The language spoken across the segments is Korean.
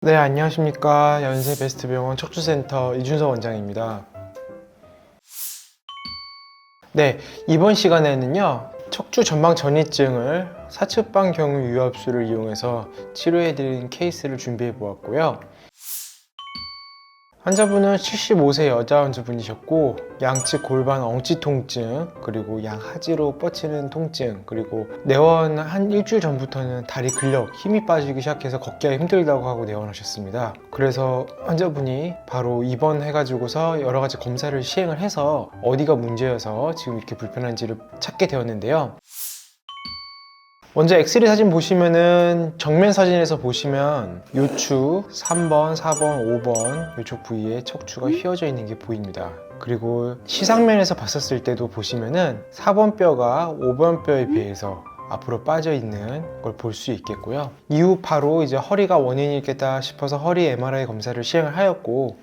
네, 안녕하십니까. 연세 베스트 병원 척추센터 이준석 원장입니다. 네, 이번 시간에는요, 척추 전방 전이증을 사측방 경유 유압수를 이용해서 치료해드린 케이스를 준비해 보았고요. 환자분은 75세 여자 환자분이셨고 양측 골반 엉치 통증 그리고 양 하지로 뻗치는 통증 그리고 내원 한 일주일 전부터는 다리 근력 힘이 빠지기 시작해서 걷기가 힘들다고 하고 내원하셨습니다. 그래서 환자분이 바로 입원해가지고서 여러 가지 검사를 시행을 해서 어디가 문제여서 지금 이렇게 불편한지를 찾게 되었는데요. 먼저 엑스레이 사진 보시면은 정면 사진에서 보시면 요추 3번, 4번, 5번 이쪽 부위에 척추가 휘어져 있는 게 보입니다. 그리고 시상면에서 봤었을 때도 보시면은 4번 뼈가 5번 뼈에 비해서 앞으로 빠져 있는 걸 볼 수 있겠고요. 이후 바로 이제 허리가 원인이겠다 싶어서 허리 MRI 검사를 시행을 하였고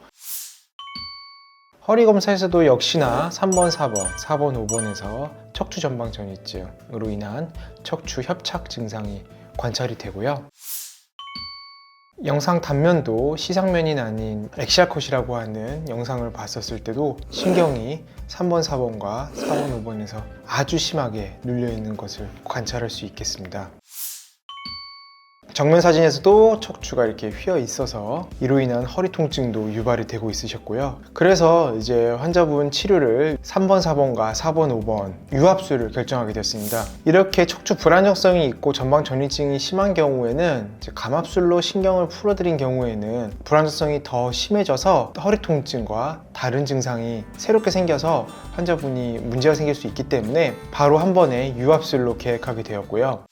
허리 검사에서도 역시나 3번, 4번, 4번, 5번에서 척추 전방 전이증으로 인한 척추 협착 증상이 관찰이 되고요. 영상 단면도 시상면이 아닌 엑시아컷이라고 하는 영상을 봤었을 때도 신경이 3번, 4번과 4번, 5번에서 아주 심하게 눌려 있는 것을 관찰할 수 있겠습니다. 정면 사진에서도 척추가 이렇게 휘어 있어서 이로 인한 허리 통증도 유발이 되고 있으셨고요. 그래서 이제 환자분 치료를 3번, 4번과 4번, 5번 유압수를 결정하게 되었습니다. 이렇게 척추 불안정성이 있고 전방 전이증이 심한 경우에는 감압술로 신경을 풀어드린 경우에는 불안정성이 더 심해져서 허리 통증과 다른 증상이 새롭게 생겨서 환자분이 문제가 생길 수 있기 때문에 바로 한 번에 유압술로 계획하게 되었고요.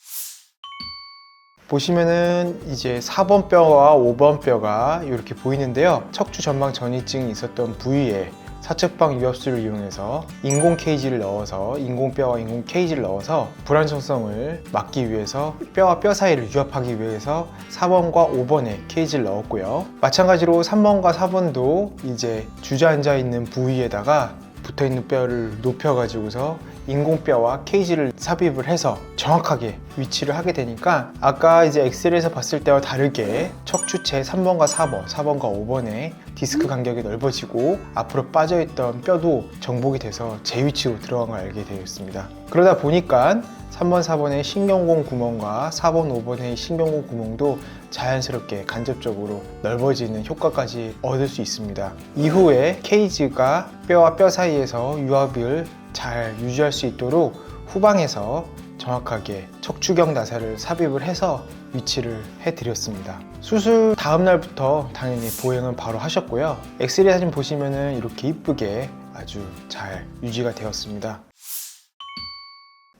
보시면은 이제 4번 뼈와 5번 뼈가 이렇게 보이는데요. 척추 전방 전이증이 있었던 부위에 사측방 유압수를 이용해서 인공 케이지를 넣어서 인공뼈와 인공 케이지를 넣어서 불안정성을 막기 위해서 뼈와 뼈 사이를 유압하기 위해서 4번과 5번에 케이지를 넣었고요. 마찬가지로 3번과 4번도 이제 주저앉아 있는 부위에다가 붙어 있는 뼈를 높여 가지고서 인공뼈와 케이지를 삽입을 해서 정확하게 위치를 하게 되니까 아까 이제 엑스레이에서 봤을 때와 다르게 척추체 3번과 4번, 4번과 5번의 디스크 간격이 넓어지고 앞으로 빠져 있던 뼈도 정복이 돼서 제 위치로 들어간 걸 알게 되었습니다. 그러다 보니까 3번, 4번의 신경공 구멍과 4번, 5번의 신경공 구멍도 자연스럽게 간접적으로 넓어지는 효과까지 얻을 수 있습니다. 이후에 케이지가 뼈와 뼈 사이에서 유압을 잘 유지할 수 있도록 후방에서 정확하게 척추경 나사를 삽입을 해서 위치를 해드렸습니다. 수술 다음 날부터 당연히 보행은 바로 하셨고요. 엑스레이 사진 보시면은 이렇게 이쁘게 아주 잘 유지가 되었습니다.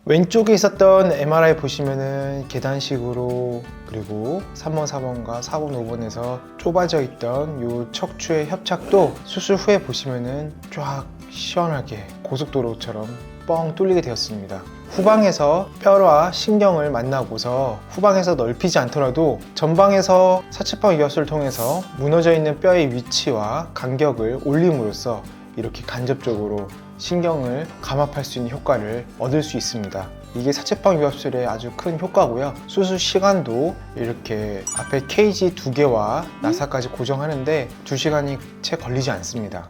왼쪽에 있었던 MRI 보시면은 계단식으로 그리고 3번, 4번과 4번, 5번에서 좁아져 있던 이 척추의 협착도 수술 후에 보시면은 쫙 시원하게 고속도로처럼 뻥 뚫리게 되었습니다. 후방에서 뼈와 신경을 만나고서 후방에서 넓히지 않더라도 전방에서 사측방 유압수를 통해서 무너져 있는 뼈의 위치와 간격을 올림으로써 이렇게 간접적으로 신경을 감압할 수 있는 효과를 얻을 수 있습니다. 이게 사측방 유압술의 아주 큰 효과고요. 수술 시간도 이렇게 앞에 케이지 두 개와 나사까지 고정하는데 두 시간이 채 걸리지 않습니다.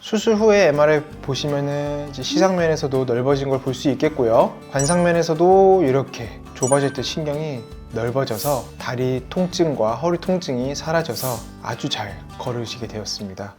수술 후에 MRI 보시면은 시상면에서도 넓어진 걸 볼 수 있겠고요. 관상면에서도 이렇게 좁아져 있던 신경이 넓어져서 다리 통증과 허리 통증이 사라져서 아주 잘 걸으시게 되었습니다.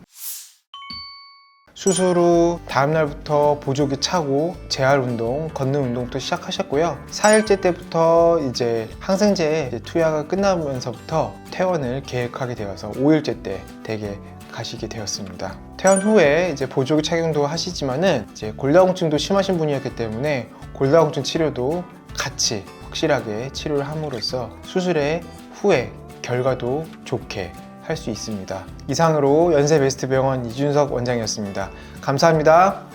수술 후 다음날부터 보조기 차고 재활 운동, 걷는 운동부터 시작하셨고요. 4일째 때부터 이제 항생제 투약가 끝나면서부터 퇴원을 계획하게 되어서 5일째 때 되게 가시게 되었습니다. 퇴원 후에 이제 보조기 착용도 하시지만은 이제 골다공증도 심하신 분이었기 때문에 골다공증 치료도 같이 확실하게 치료를 함으로써 수술의 후에 결과도 좋게 할 수 있습니다. 이상으로 연세 베스트 병원 이준석 원장이었습니다. 감사합니다.